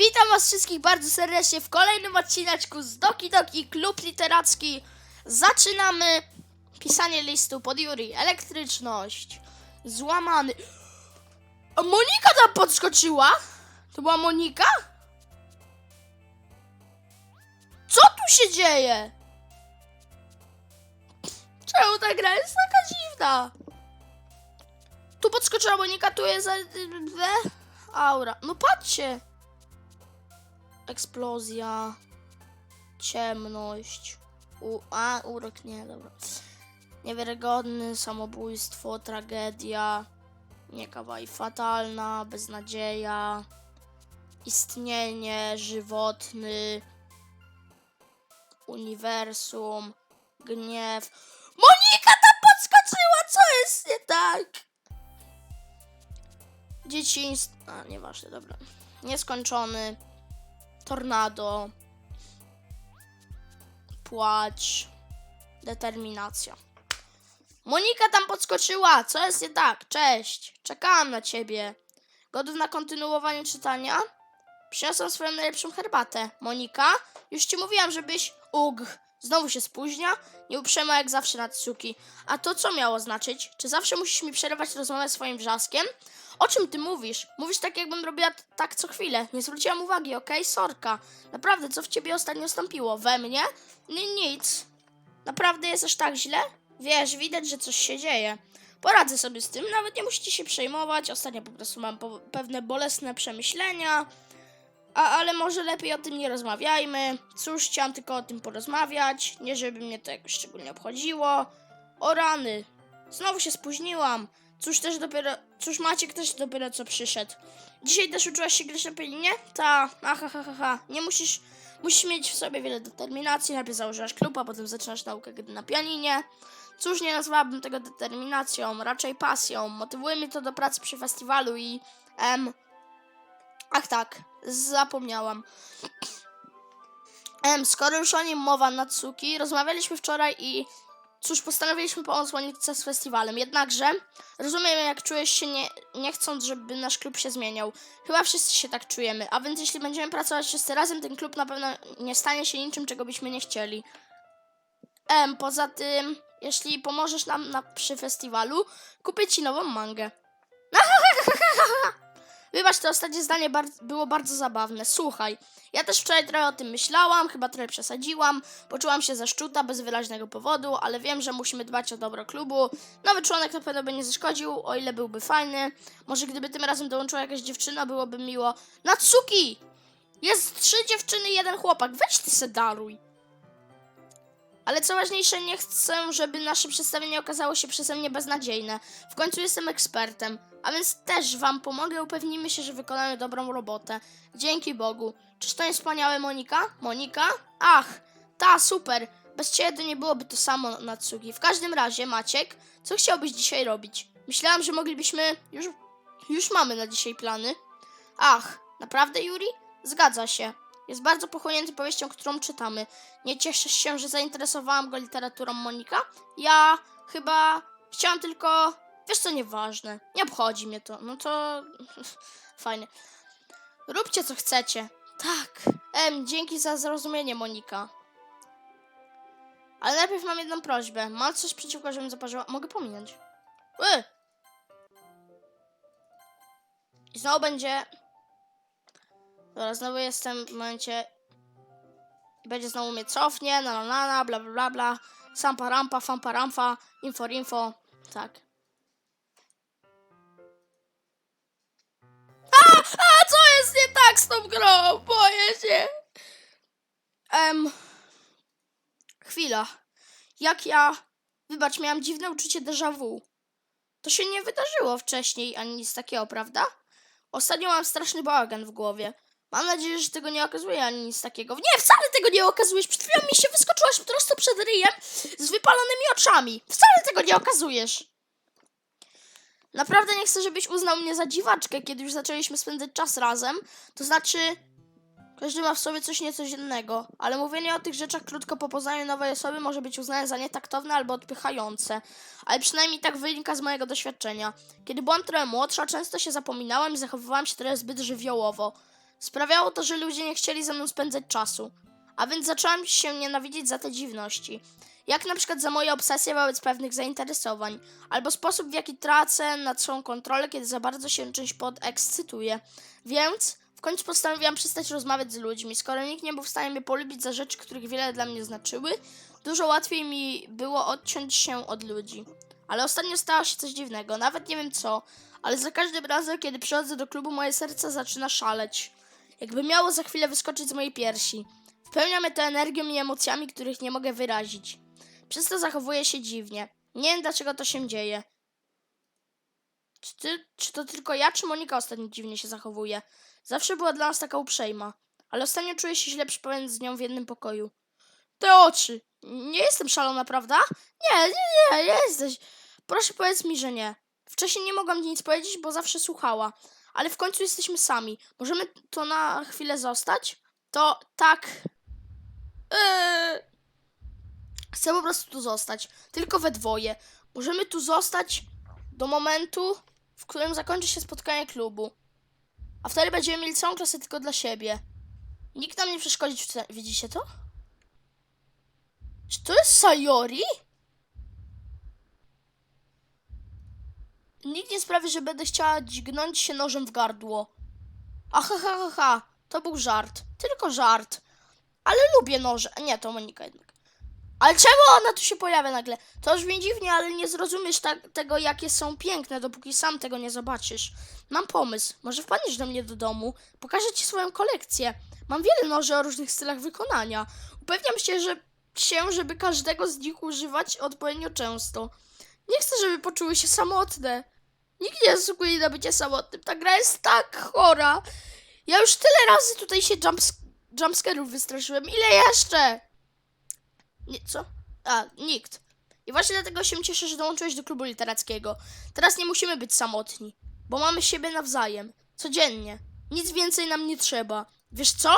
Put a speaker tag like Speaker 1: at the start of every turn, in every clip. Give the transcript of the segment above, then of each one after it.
Speaker 1: Witam was wszystkich bardzo serdecznie w kolejnym odcineczku z Doki Doki Klub Literacki. Zaczynamy pisanie listu pod Yuri. Elektryczność. Złamany. A Monika tam podskoczyła? To była Monika? Co tu się dzieje? Czemu ta gra jest taka dziwna? Tu podskoczyła Monika, tu jest... e, e, Aura. No patrzcie. Eksplozja. Ciemność. U, a, urok nie, dobra. Niewiarygodny, samobójstwo, tragedia. Niekawa i fatalna, beznadzieja. Istnienie, żywotny. Uniwersum. Gniew. Monika tam podskoczyła! Co jest nie tak? Dzieciństwo. A, nieważne, dobra. Nieskończony. Tornado. Płacz. Determinacja. Monika tam podskoczyła. Co jest nie tak? Cześć. Czekałam na ciebie. Gotów na kontynuowanie czytania? Przyniosłam swoją najlepszą herbatę. Monika, już ci mówiłam, żebyś... Ugh. Znowu się spóźnia? Nie uprzema jak zawsze Natsuki. A to co miało znaczyć? Czy zawsze musisz mi przerywać rozmowę swoim wrzaskiem? O czym ty mówisz? Mówisz tak, jakbym robiła tak co chwilę. Nie zwróciłam uwagi, okej? Sorka. Naprawdę, co w ciebie ostatnio stąpiło? We mnie? Ni- nic. Naprawdę jest aż tak źle? Wiesz, widać, że coś się dzieje. Poradzę sobie z tym, nawet nie musicie się przejmować. Ostatnio po prostu mam po- pewne bolesne przemyślenia. A, ale może lepiej o tym nie rozmawiajmy. Cóż, chciałam tylko o tym porozmawiać. Nie, żeby mnie to jakoś szczególnie obchodziło. O rany. Znowu się spóźniłam. Cóż też dopiero. Cóż Maciek też dopiero co przyszedł. Dzisiaj też uczyłaś się grać na pianinie? Ta, aha, ha, ha, ha. Nie musisz. Musisz mieć w sobie wiele determinacji. Najpierw założyłaś klub, a potem zaczynasz naukę gry na pianinie. Cóż, nie nazwałabym tego determinacją, raczej pasją. Motywuje mnie to do pracy przy festiwalu i. Em, ach tak, zapomniałam. Em, skoro już o nim mowa Natsuki, rozmawialiśmy wczoraj i cóż, postanowiliśmy pomóc Monice z festiwalem. Jednakże rozumiem, jak czujesz się nie, nie chcąc, żeby nasz klub się zmieniał. Chyba wszyscy się tak czujemy, a więc jeśli będziemy pracować wszyscy razem, ten klub na pewno nie stanie się niczym, czego byśmy nie chcieli. Em, poza tym, jeśli pomożesz nam na, przy festiwalu, kupię ci nową mangę. Wybacz, to ostatnie zdanie bar- było bardzo zabawne. Słuchaj, ja też wczoraj trochę o tym myślałam, chyba trochę przesadziłam. Poczułam się zaszczuta bez wyraźnego powodu, ale wiem, że musimy dbać o dobro klubu. Nowy członek na pewno by nie zaszkodził, o ile byłby fajny. Może gdyby tym razem dołączyła jakaś dziewczyna, byłoby miło. Natsuki! Jest trzy dziewczyny i jeden chłopak. Weź ty se daruj. Ale co ważniejsze, nie chcę, żeby nasze przedstawienie okazało się przeze mnie beznadziejne. W końcu jestem ekspertem, a więc też wam pomogę, upewnimy się, że wykonamy dobrą robotę. Dzięki Bogu. Czyż to nie wspaniałe, Monika? Monika? Ach, ta, super. Bez ciebie to nie byłoby to samo, Natsuki. W każdym razie, Maciek, co chciałbyś dzisiaj robić? Myślałam, że moglibyśmy... Już, już mamy na dzisiaj plany. Ach, naprawdę, Yuri? Zgadza się. Jest bardzo pochłonięty powieścią, którą czytamy. Nie cieszysz się, że zainteresowałam go literaturą Monika? Ja chyba chciałam tylko. Wiesz co, nieważne. Nie obchodzi mnie to. No to. Fajnie. Róbcie co chcecie. Tak. Em, dzięki za zrozumienie, Monika. Ale najpierw mam jedną prośbę. Mam coś przeciwko, żebym zaparzyła. Mogę pominąć. Ły! I znowu będzie. Dobra, znowu jestem w momencie. Będzie znowu mnie cofnie, na na na, bla bla bla bla. Sampa rampa, fampa rampa, info info. Tak. A, a co jest nie tak z tą grą? Boję się. Em. Chwila. Jak ja. Wybacz, miałam dziwne uczucie déjà vu. To się nie wydarzyło wcześniej ani nic takiego, prawda? Ostatnio mam straszny bałagan w głowie. Mam nadzieję, że tego nie okazuje ani nic takiego. Nie, wcale tego nie okazujesz. Przed chwilą mi się wyskoczyłaś prosto przed ryjem z wypalonymi oczami. Wcale tego nie okazujesz. Naprawdę nie chcę, żebyś uznał mnie za dziwaczkę, kiedy już zaczęliśmy spędzać czas razem. To znaczy, każdy ma w sobie coś niecodziennego, ale mówienie o tych rzeczach krótko po poznaniu nowej osoby może być uznane za nietaktowne albo odpychające. Ale przynajmniej tak wynika z mojego doświadczenia. Kiedy byłam trochę młodsza, często się zapominałam i zachowywałam się trochę zbyt żywiołowo. Sprawiało to, że ludzie nie chcieli ze mną spędzać czasu. A więc zaczęłam się nienawidzić za te dziwności. Jak na przykład za moje obsesje wobec pewnych zainteresowań, albo sposób w jaki tracę nad sobą kontrolę, kiedy za bardzo się czymś podekscytuję. Więc w końcu postanowiłam przestać rozmawiać z ludźmi. Skoro nikt nie był w stanie mnie polubić za rzeczy, których wiele dla mnie znaczyły, dużo łatwiej mi było odciąć się od ludzi. Ale ostatnio stało się coś dziwnego, nawet nie wiem co, ale za każdym razem, kiedy przychodzę do klubu, moje serce zaczyna szaleć. Jakby miało za chwilę wyskoczyć z mojej piersi. Wpełnia mnie to energią i emocjami, których nie mogę wyrazić. Przez to zachowuję się dziwnie. Nie wiem, dlaczego to się dzieje. Czy, ty, czy to tylko ja, czy Monika ostatnio dziwnie się zachowuje? Zawsze była dla nas taka uprzejma, ale ostatnio czuję się źle przypominając z nią w jednym pokoju. Te oczy! Nie jestem szalona, prawda? Nie, nie, nie, nie jesteś. Proszę powiedz mi, że nie. Wcześniej nie mogłam nic powiedzieć, bo zawsze słuchała. Ale w końcu jesteśmy sami. Możemy to na chwilę zostać? To tak. Eee... Chcę po prostu tu zostać. Tylko we dwoje. Możemy tu zostać do momentu, w którym zakończy się spotkanie klubu. A wtedy będziemy mieli całą klasę tylko dla siebie. Nikt nam nie przeszkodzi. Widzicie to? Czy to jest Sayori? Nikt nie sprawi, że będę chciała dźgnąć się nożem w gardło. Aha, ha, ha, ha. To był żart. Tylko żart. Ale lubię noże. Nie, to Monika jednak. Ale czemu ona tu się pojawia nagle? To brzmi dziwnie, ale nie zrozumiesz tak, tego, jakie są piękne, dopóki sam tego nie zobaczysz. Mam pomysł. Może wpadniesz do mnie do domu? Pokażę ci swoją kolekcję. Mam wiele noży o różnych stylach wykonania. Upewniam się, że się, żeby każdego z nich używać odpowiednio często. Nie chcę, żeby poczuły się samotne. Nikt nie zasługuje na bycie samotnym. Ta gra jest tak chora. Ja już tyle razy tutaj się jumps jumpscarów wystraszyłem. Ile jeszcze? Nie, co? A, nikt. I właśnie dlatego się cieszę, że dołączyłeś do klubu literackiego. Teraz nie musimy być samotni, bo mamy siebie nawzajem. Codziennie. Nic więcej nam nie trzeba. Wiesz co?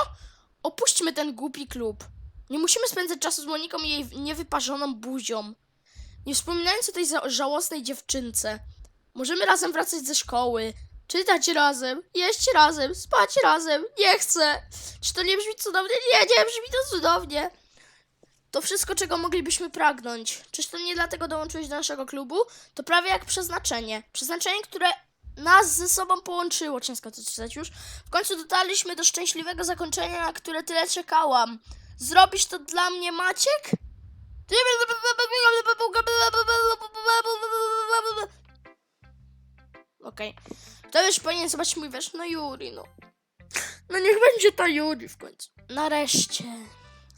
Speaker 1: Opuśćmy ten głupi klub. Nie musimy spędzać czasu z Moniką i jej niewyparzoną buzią. Nie wspominając o tej żałosnej dziewczynce. Możemy razem wracać ze szkoły, czytać razem, jeść razem, spać razem. Nie chcę. Czy to nie brzmi cudownie? Nie, nie brzmi to cudownie. To wszystko, czego moglibyśmy pragnąć. Czyż to nie dlatego dołączyłeś do naszego klubu? To prawie jak przeznaczenie. Przeznaczenie, które nas ze sobą połączyło. Ciężko to czytać już. W końcu dotarliśmy do szczęśliwego zakończenia, na które tyle czekałam. Zrobisz to dla mnie, Maciek? Okej. To już powinien zobaczyć mój wiersz. No Juri, no. No niech będzie ta Juri w końcu. Nareszcie.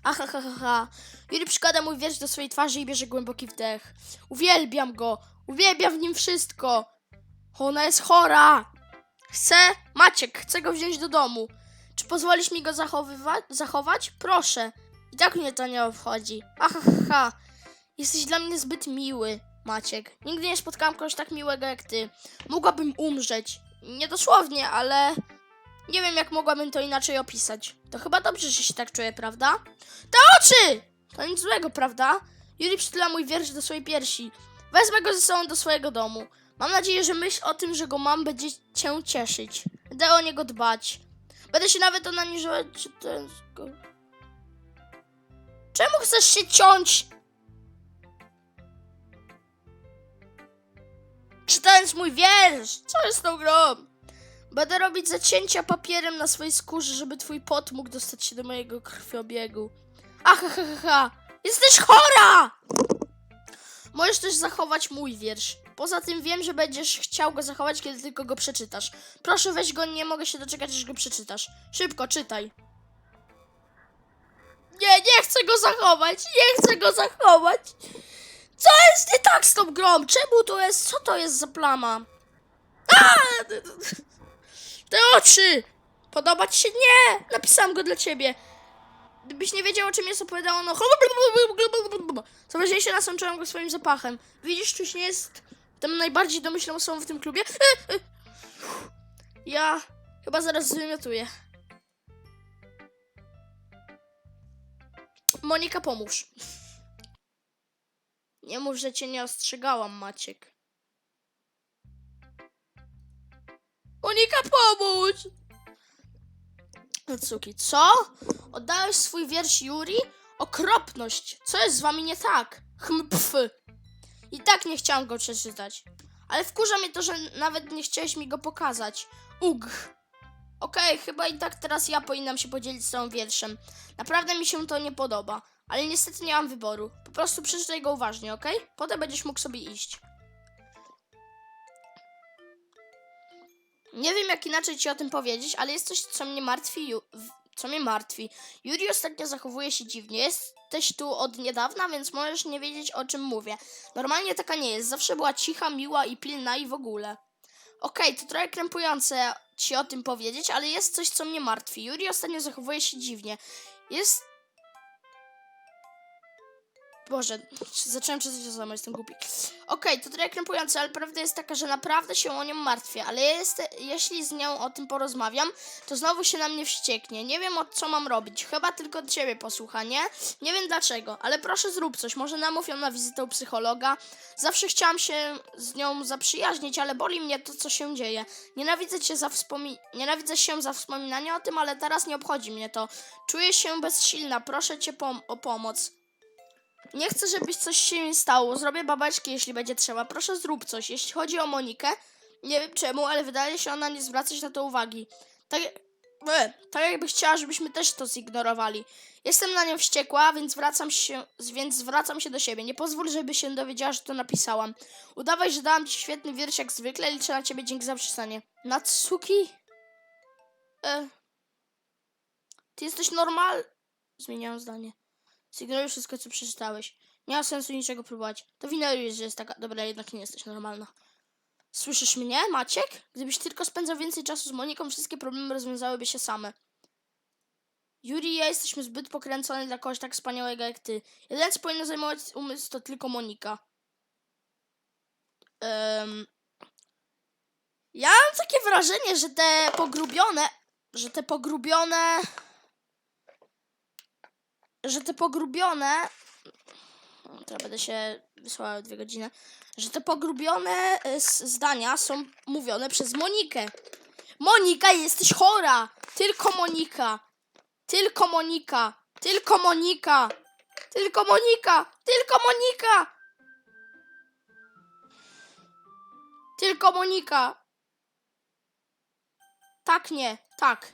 Speaker 1: Aha, ha, ha, ha. Juri przykłada mój wiersz do swojej twarzy i bierze głęboki wdech. Uwielbiam go. Uwielbiam w nim wszystko. Ona jest chora. Chcę, Maciek, chcę go wziąć do domu. Czy pozwolisz mi go zachowywać, zachować? Proszę. I tak mnie to nie obchodzi. Aha, ha, ha. Jesteś dla mnie zbyt miły, Maciek. Nigdy nie spotkałam kogoś tak miłego jak ty. Mogłabym umrzeć. Nie dosłownie, ale nie wiem, jak mogłabym to inaczej opisać. To chyba dobrze, że się tak czuję, prawda? Te oczy! To nic złego, prawda? Juri przytula mój wiersz do swojej piersi. Wezmę go ze sobą do swojego domu. Mam nadzieję, że myśl o tym, że go mam, będzie cię cieszyć. Będę o niego dbać. Będę się nawet onaniżować, czy to jest. Czemu chcesz się ciąć? Czytając mój wiersz! Co jest tą grą? Będę robić zacięcia papierem na swojej skórze, żeby twój pot mógł dostać się do mojego krwiobiegu. Aha, ha, ha, ha. Jesteś chora! Możesz też zachować mój wiersz. Poza tym wiem, że będziesz chciał go zachować, kiedy tylko go przeczytasz. Proszę weź go, nie mogę się doczekać, aż go przeczytasz. Szybko, czytaj. Nie, nie chcę go zachować! Nie chcę go zachować! Co jest nie tak z tą grą? Czemu to jest? Co to jest za plama? A! Te oczy! Podoba ci się? Nie! Napisałam go dla ciebie. Gdybyś nie wiedział, o czym jest opowiadało, no... Co ważniejsze, nasączyłam go swoim zapachem. Widzisz, czyś nie jest tym najbardziej domyślną osobą w tym klubie? Ja chyba zaraz zwymiotuję. Monika, pomóż. Nie mów, że cię nie ostrzegałam, Maciek. Monika, pomóż! Natsuki, co? Oddałeś swój wiersz Yuri? Okropność! Co jest z wami nie tak? Hm, pf. I tak nie chciałam go przeczytać. Ale wkurza mnie to, że nawet nie chciałeś mi go pokazać. Ugh. Okej, chyba i tak teraz ja powinnam się podzielić z tą wierszem. Naprawdę mi się to nie podoba. Ale niestety nie mam wyboru. Po prostu przeczytaj go uważnie, okej? Potem będziesz mógł sobie iść. Nie wiem, jak inaczej ci o tym powiedzieć, ale jest coś, co mnie martwi. Co mnie martwi. Yuri ostatnio zachowuje się dziwnie. Jesteś tu od niedawna, więc możesz nie wiedzieć, o czym mówię. Normalnie taka nie jest. Zawsze była cicha, miła i pilna i w ogóle. Okej, to trochę krępujące ci o tym powiedzieć, ale jest coś, co mnie martwi. Yuri ostatnio zachowuje się dziwnie. Jest Boże, zacząłem czytać to samo, jestem głupi. Okej, to trochę krępujące, ale prawda jest taka, że naprawdę się o nią martwię, ale jest, jeśli z nią o tym porozmawiam, to znowu się na mnie wścieknie. Nie wiem, o co mam robić. Chyba tylko ciebie posłucha, nie? Nie wiem dlaczego, ale proszę zrób coś. Może namów ją na wizytę u psychologa. Zawsze chciałam się z nią zaprzyjaźnić, ale boli mnie to, co się dzieje. Nienawidzę cię za wspomi- Nienawidzę się za wspominanie o tym, ale teraz nie obchodzi mnie to. Czuję się bezsilna, proszę cię pom- o pomoc. Nie chcę, żebyś coś się mi stało. Zrobię babeczki, jeśli będzie trzeba. Proszę zrób coś. Jeśli chodzi o Monikę, nie wiem czemu, ale wydaje się ona nie zwracać na to uwagi. Tak, tak jakby chciała, żebyśmy też to zignorowali. Jestem na nią wściekła, więc wracam się, więc zwracam się do siebie. Nie pozwól, żeby się dowiedziała, że to napisałam. Udawaj, że dałam ci świetny wiersz jak zwykle. Liczę na ciebie, dzięki za przystanie. Natsuki? E, ty jesteś normal... Zmieniałam zdanie. Zignoruj wszystko, co przeczytałeś. Nie ma sensu niczego próbować. To wina jest, że jest taka dobra, jednak nie jesteś normalna. Słyszysz mnie, Maciek? Gdybyś tylko spędzał więcej czasu z Moniką, wszystkie problemy rozwiązałyby się same. Yuri i ja jesteśmy zbyt pokręcone dla kogoś tak wspaniałego jak ty. Jeden, co powinno zajmować umysł, to tylko Monika. Em, ja mam takie wrażenie, że te pogrubione, że te pogrubione że te pogrubione. Teraz będę się wysłała dwie godziny. Że te pogrubione y, zdania są mówione przez Monikę. Monika, jesteś chora! Tylko Monika! Tylko Monika! Tylko Monika! Tylko Monika! Tylko Monika! Tylko Monika! Tak, nie, tak.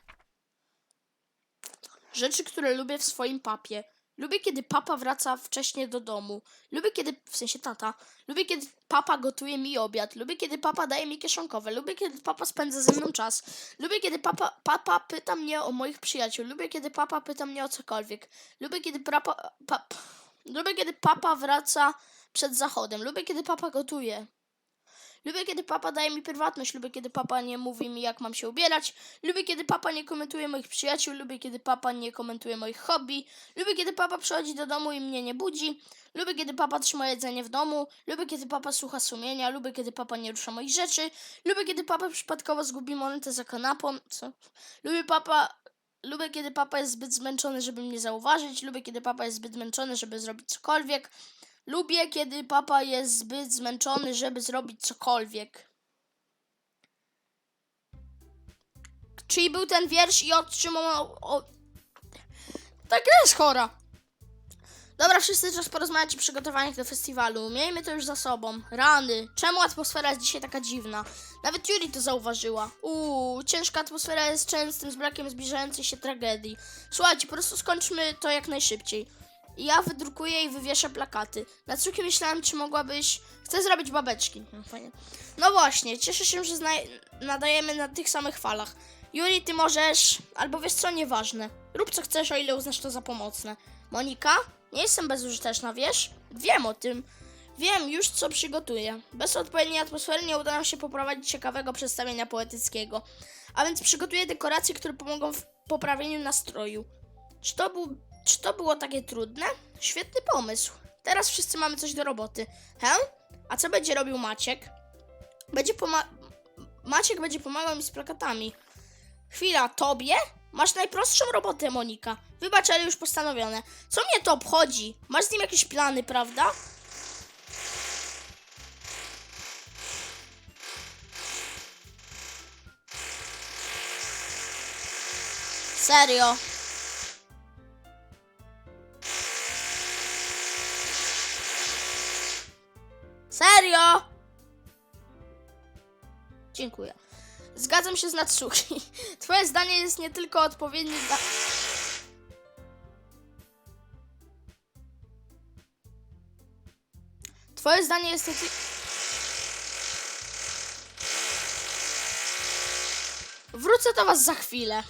Speaker 1: Rzeczy, które lubię w swoim papie. Lubię, kiedy papa wraca wcześnie do domu. Lubię, kiedy, w sensie tata, lubię, kiedy papa gotuje mi obiad. Lubię, kiedy papa daje mi kieszonkowe. Lubię, kiedy papa spędza ze mną czas. Lubię, kiedy papa, papa pyta mnie o moich przyjaciół. Lubię, kiedy papa pyta mnie o cokolwiek. Lubię, kiedy papa, pa, lubię, kiedy papa wraca przed zachodem. Lubię, kiedy papa gotuje. Lubię, kiedy papa daje mi prywatność. Lubię, kiedy papa nie mówi mi, jak mam się ubierać. Lubię, kiedy papa nie komentuje moich przyjaciół. Lubię, kiedy papa nie komentuje moich hobby. Lubię, kiedy papa przychodzi do domu i mnie nie budzi. Lubię, kiedy papa trzyma jedzenie w domu. Lubię, kiedy papa słucha sumienia. Lubię, kiedy papa nie rusza moich rzeczy. Lubię, kiedy papa przypadkowo zgubi monetę za kanapą. Co? Lubię papa... Lubię, kiedy papa jest zbyt zmęczony, żeby mnie zauważyć. Lubię, kiedy papa jest zbyt zmęczony, żeby zrobić cokolwiek. Lubię, kiedy papa jest zbyt zmęczony, żeby zrobić cokolwiek. Czyli był ten wiersz i otrzymał. O... Ta gra jest chora. Dobra, wszyscy czas porozmawiać o przygotowaniach do festiwalu. Miejmy to już za sobą. Rany. Czemu atmosfera jest dzisiaj taka dziwna? Nawet Yuri to zauważyła. Uuu, ciężka atmosfera jest częstym z brakiem zbliżającej się tragedii. Słuchajcie, po prostu skończmy to jak najszybciej. Ja wydrukuję i wywieszę plakaty. Na cukie myślałem, czy mogłabyś... Chcę zrobić babeczki. No, fajnie. No właśnie, cieszę się, że zna... nadajemy na tych samych falach. Juri, ty możesz... Albo wiesz co, nieważne. Rób co chcesz, o ile uznasz to za pomocne. Monika? Nie jestem bezużyteczna, wiesz? Wiem o tym. Wiem już, co przygotuję. Bez odpowiedniej atmosfery nie uda nam się poprowadzić ciekawego przedstawienia poetyckiego. A więc przygotuję dekoracje, które pomogą w poprawieniu nastroju. Czy to, był, czy to było takie trudne? Świetny pomysł. Teraz wszyscy mamy coś do roboty. He? A co będzie robił Maciek? Będzie Maciek będzie pomagał mi z plakatami. Chwila, tobie? Masz najprostszą robotę, Monika. Wybacz, ale już postanowione. Co mnie to obchodzi? Masz z nim jakieś plany, prawda? Serio. Serio? Dziękuję. Zgadzam się z Natsuki. Twoje zdanie jest nie tylko odpowiednie dla... Twoje zdanie jest ty... Wrócę do was za chwilę.